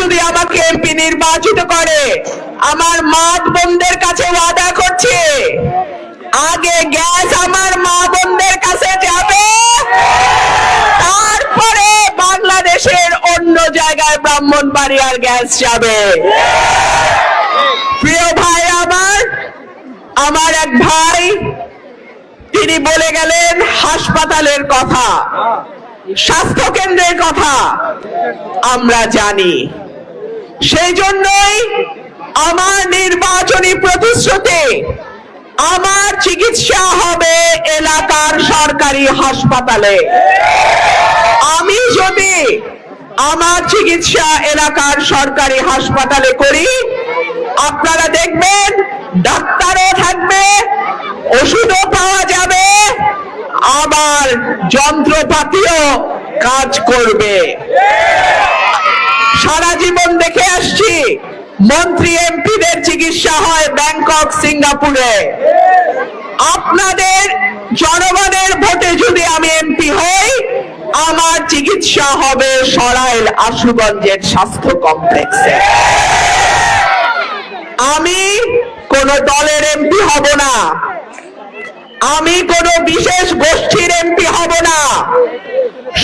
যদি আমাকে এমপি নির্বাচিত করে, আমার মাঠ বোনদের কাছে ওয়াদা করছে। আগে গ্যাস আমার মা বোনদের কাছে যাবে, তারপরে বাংলাদেশের অন্য জায়গায় ব্রাহ্মণবাড়িয়ার গ্যাস যাবে। প্রিয় ভাই আমার আমার এক ভাই, তিনি বলে গেলেন, হাসপাতালের কথা স্বাস্থ্য কেন্দ্রের কথা, আমরা জানি। সেই জন্যই আমার নির্বাচনী প্রতিশ্রুতি, আমার চিকিৎসা হবে এলাকার সরকারি হাসপাতালে। আমি যদি আমার চিকিৎসা এলাকার সরকারি হাসপাতালে করি, আপনারা দেখবেন ডাক্তারও থাকবে, ওষুধও পাওয়া যাবে, আবার যন্ত্রপাতিও কাজ করবে। সারা জীবন দেখে আসছি। মন্ত্রী এমপিদের চিকিৎসা হয় ব্যাংকক, সিঙ্গাপুরে। আপনাদের জনগণের ভোটে যদি আমি এমপি হই, আমার চিকিৎসা হবে সরাইল আশুগঞ্জের স্বাস্থ্য কমপ্লেক্সে। আমি কোন দলের এমপি হব না। আমি কোন বিশেষ গোষ্ঠীর এমপি হব না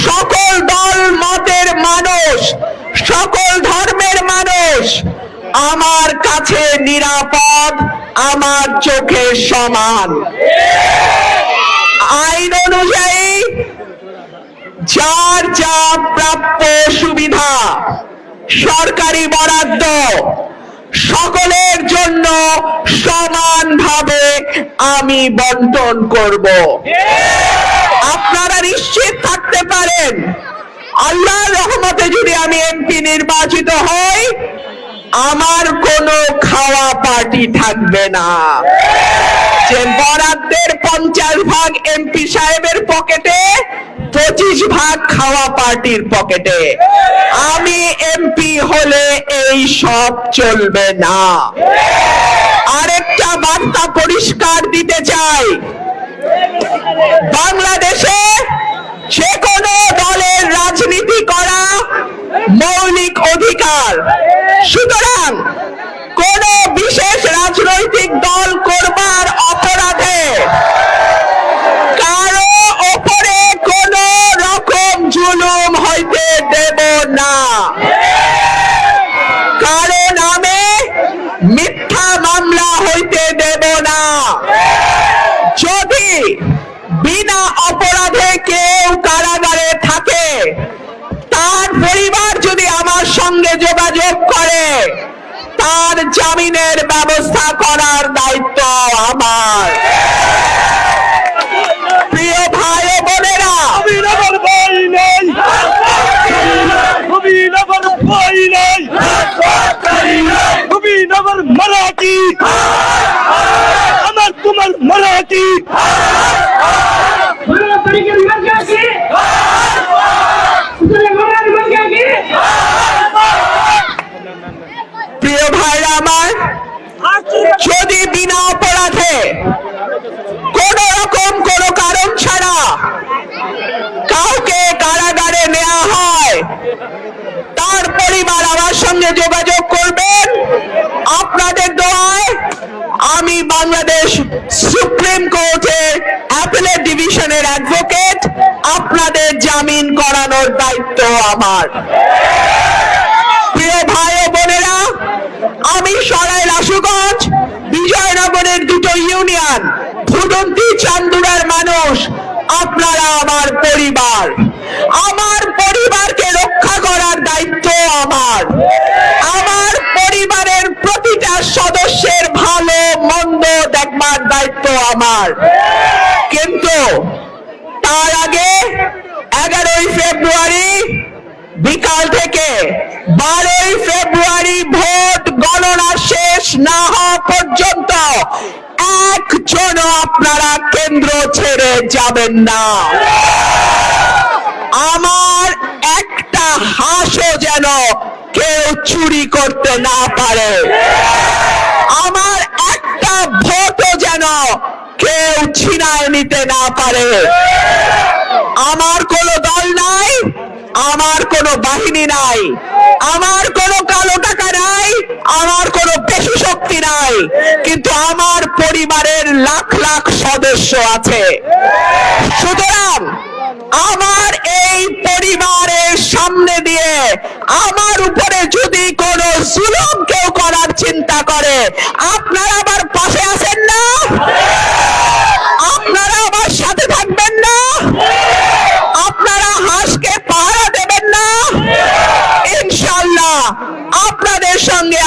সকল দল মতের মানুষ সকল ধর্মের মানুষ আমার কাছে নিরাপদ আমার চোখে সমান। আইন অনুযায়ী যার যা প্রাপ্য সুবিধা, সরকারি বরাদ্দ, সকলের জন্য সমানভাবে আমি বন্টন করব। আপনারা নিশ্চিত থাকতে পারেন, আল্লাহর রহমতে যদি আমি এমপি নির্বাচিত হই আমার কোনো খাওয়া পার্টি থাকবে না। যে বরাদ্দের পঞ্চাশ ভাগ এমপি সাহেবের পকেটে পঁচিশ ভাগ খাওয়া পার্টির পকেটে আমি এমপি হলে এই সব চলবে না। আরেকটা বার্তা পরিষ্কার দিতে চাই। বাংলাদেশে যে কোনো দলের রাজনীতি করা মৌলিক অধিকার। সুতরাং কোন বিশেষ রাজনৈতিক দল করবার অপরাধে কারও ওপরে কোন রকম জুলুম হইতে দেব না। কারও নামে মিথ্যা মামলা হইতে দেব না যদি বিনা অপরাধে কেউ কারাগারে থাকে তার পরিবার যদি আমার যোগাযোগ করে, তার জামিনের ব্যবস্থা করার দায়িত্ব আমার। প্রিয় ভাই ও বোনেরা আমার তোমার মারাঠি। প্রিয় ভাইরা আমার যদি বিনা অপরাধে কোন রকম কোন কারণ ছাড়া কাউকে কারাগারে নেওয়া হয় তার পরিবার আমার সঙ্গে যোগাযোগ করবেন। আপনাদের দোয়ায় আমি বাংলাদেশ সুপ্রিম কোর্টের অ্যাপেলেট ডিভিশনের অ্যাডভোকেট আপনাদের জামিন করানোর দায়িত্ব আমার প্রিয় ভাই ও বোনেরা আমি সরাইল আশুগঞ্জ বিজয়নগরের দুটো ইউনিয়ন। ফুটন্তি চান্দুরার মানুষ, আপনারা আমার পরিবার। আমার পরিবারকে রক্ষা করার দায়িত্ব আমার। আমার পরিবারের প্রতিটা সদস্যের ভালো, মন্দ দেখবার দায়িত্ব আমার। কিন্তু তার আগে এগারোই ফেব্রুয়ারি বিকাল থেকে বারোই ফেব্রুয়ারি ভোট গণনা শেষ না হওয়া পর্যন্ত একজন আপনারা কেন্দ্র ছেড়ে যাবেন না। আমার একটা হাঁসও যেন কেউ চুরি করতে না পারে। আমার একটা ভোটও যেন কেউ ছিনায় নিতে না পারে। আমার কোনো দল নাই আমার কোনো বাহিনী নাই। আমার কোনো কালো টাকা নাই, আমার কোনো পেশি শক্তি নাই। কিন্তু আমার পরিবারের লাখ লাখ সদস্য আছে। সুতরাং আমার এই পরিবারের সামনে দিয়ে আমার উপরে যদি কোনো জুলুম কেউ করার চিন্তা করে, আপনারা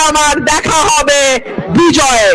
আমার দেখা হবে বিজয়ে।